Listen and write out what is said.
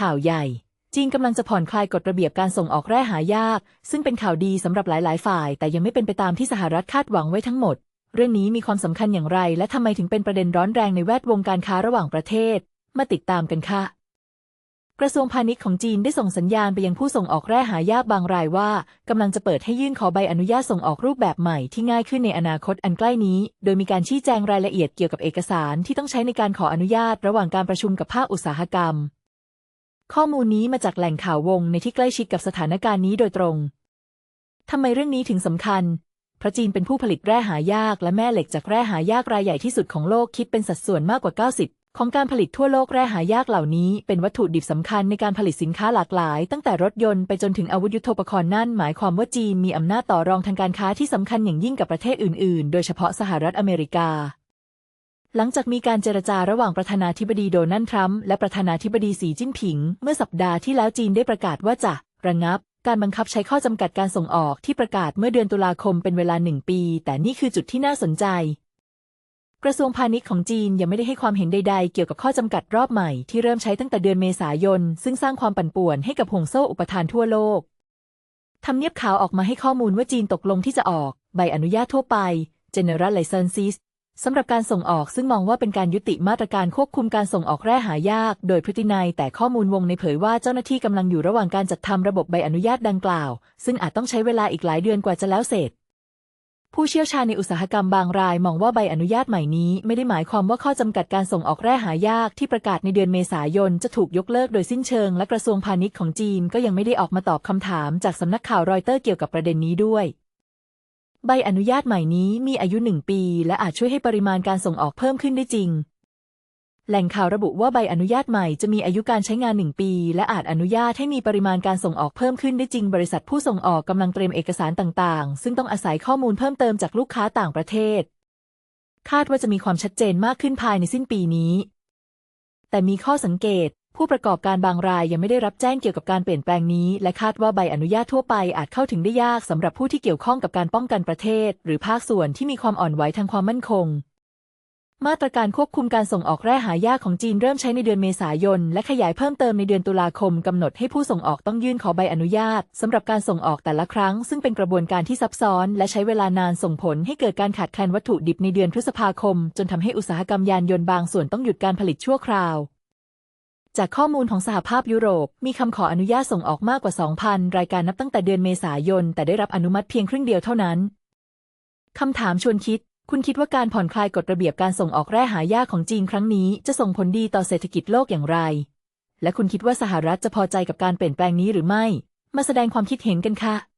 ข่าวใหญ่ จีนกำลังจะผ่อนคลายกฎระเบียบการส่งออกแร่หายาก ซึ่งเป็นข่าวดีสำหรับหลาย ๆ ฝ่าย แต่ยังไม่เป็นไปตามที่สหรัฐคาดหวังไว้ทั้งหมด เรื่องนี้มีความสำคัญอย่างไร และทำไมถึงเป็นประเด็นร้อนแรงในแวดวงการค้าระหว่างประเทศ มาติดตามกันค่ะกระทรวงพาณิชย์ของจีนได้ส่งสัญญาณไปยังผู้ส่งออกแร่หายากบางรายว่ากำลังจะเปิดให้ยื่นขอใบอนุญาตส่งออกรูปแบบใหม่ที่ง่ายขึ้นในอนาคตอันใกล้นี้ โดยมีการชี้แจงรายละเอียดเกี่ยวกับเอกสารที่ต้องใช้ในการขออนุญาตระหว่างการประชุมกับภาคอุตสาหกรรม ข้อมูลนี้มาจากแหล่งข่าววงในที่ใกล้ชิดกับสถานการณ์นี้โดยตรง ทำไมเรื่องนี้ถึงสำคัญ เพราะจีนเป็นผู้ผลิตแร่หายากและแม่เหล็กจากแร่หายากรายใหญ่ที่สุดของโลกคิดเป็นสัดส่วนมากกว่า 90 ของการผลิตทั่วโลกแร่หายากเหล่านี้ เป็นวัตถุดิบสำคัญในการผลิตสินค้าหลากหลาย ตั้งแต่รถยนต์ไปจนถึงอาวุธยุโทโธปกรณ์นั่นหมายความว่าจีนมีอำนาจต่อรองทางการค้าที่สำคัญอย่างยิ่งกับประเทศอื่น ๆ โดยเฉพาะสหรัฐอเมริกา หลังจากมีการเจรจาระหว่างประธานาธิบดีโดนัลด์ทรัมป์และประธานาธิบดีสีจิ้นผิง เมื่อสัปดาห์ที่แล้วจีนได้ประกาศว่าจะ ระงับ การบังคับใช้ข้อจำกัดการส่งออกที่ประกาศเมื่อเดือนตุลาคมเป็นเวลาหนึ่งปี แต่นี่คือจุดที่น่าสนใจ กระทรวงพาณิชย์ของจีนยังไม่ได้ให้ความเห็นใดๆ เกี่ยวกับข้อจำกัดรอบใหม่ที่เริ่มใช้ตั้งแต่เดือนเมษายน ซึ่งสร้างความปั่นป่วนให้กับห่วงโซ่อุปทานทั่วโลกทำเนียบข่าวออกมาให้ข้อมูลว่าจีนตกลงที่จะออก ใบอนุญาตทั่วไป General Licenses สำหรับการส่งออกซึ่งมองว่าเป็นการยุติมาตรการควบคุมการส่งออกแร่หายาก โดยพฤตินัยแต่ข้อมูลวงในเผยว่าเจ้าหน้าที่กำลังอยู่ระหว่างการจัดทำระบบใบอนุญาตดังกล่าว ซึ่งอาจต้องใช้เวลาอีกหลายเดือนกว่าจะแล้วเสร็จ ผู้เชี่ยวชาญในอุตสาหกรรมบางรายมองว่าใบอนุญาตใหม่นี้ ไม่ได้หมายความว่าข้อจำกัดการส่งออกแร่หายากที่ประกาศในเดือนเมษายนจะถูกยกเลิกโดยสิ้นเชิง และกระทรวงพาณิชย์ของจีนก็ยังไม่ได้ออกมาตอบคำถามจากสำนักข่าวรอยเตอร์เกี่ยวกับประเด็นนี้ด้วย ใบอนุญาตใหม่นี้มีอายุหนึ่งปี และอาจช่วยให้ปริมาณการส่งออกเพิ่มขึ้นได้จริง แหล่งข่าวระบุว่าใบอนุญาตใหม่จะมีอายุการใช้งานหนึ่งปี และอาจอนุญาตให้มีปริมาณการส่งออกเพิ่มขึ้นได้จริง บริษัทผู้ส่งออกกำลังเตรียมเอกสารต่างๆ ซึ่งต้องอาศัยข้อมูลเพิ่มเติมจากลูกค้าต่างประเทศ คาดว่าจะมีความชัดเจนมากขึ้นภายในสิ้นปีนี้ แต่มีข้อสังเกต ผู้ประกอบการบางรายยังไม่ได้รับแจ้งเกี่ยวกับการเปลี่ยนแปลงนี้ และคาดว่าใบอนุญาตทั่วไปอาจเข้าถึงได้ยากสำหรับผู้ที่เกี่ยวข้องกับการป้องกันประเทศ หรือภาคส่วนที่มีความอ่อนไหวทางความมั่นคง มาตรการควบคุมการส่งออกแร่หายากของจีนเริ่มใช้ในเดือนเมษายน และขยายเพิ่มเติมในเดือนตุลาคมกำหนดให้ผู้ส่งออกต้องยื่นขอใบอนุญาตสำหรับการส่งออกแต่ละครั้ง ซึ่งเป็นกระบวนการที่ซับซ้อน และใช้เวลานานส่งผลให้เกิดการขาดแคลนวัตถุดิบในเดือนพฤษภาคม จนทำให้อุตสาหกรรมยานยนต์บางส่วนต้องหยุดการผลิตชั่วคราว จากข้อมูลของสหภาพยุโรป มีคำขออนุญาตส่งออกมากกว่า 2,000 รายการนับตั้งแต่เดือนเมษายน แต่ได้รับอนุมัติเพียงครึ่งเดียวเท่านั้น คำถามชวนคิด คุณคิดว่าการผ่อนคลายกฎระเบียบการส่งออกแร่หายากของจีนครั้งนี้ จะส่งผลดีต่อเศรษฐกิจโลกอย่างไร และคุณคิดว่าสหรัฐจะพอใจกับการเปลี่ยนแปลงนี้หรือไม่ มาแสดงความคิดเห็นกันค่ะ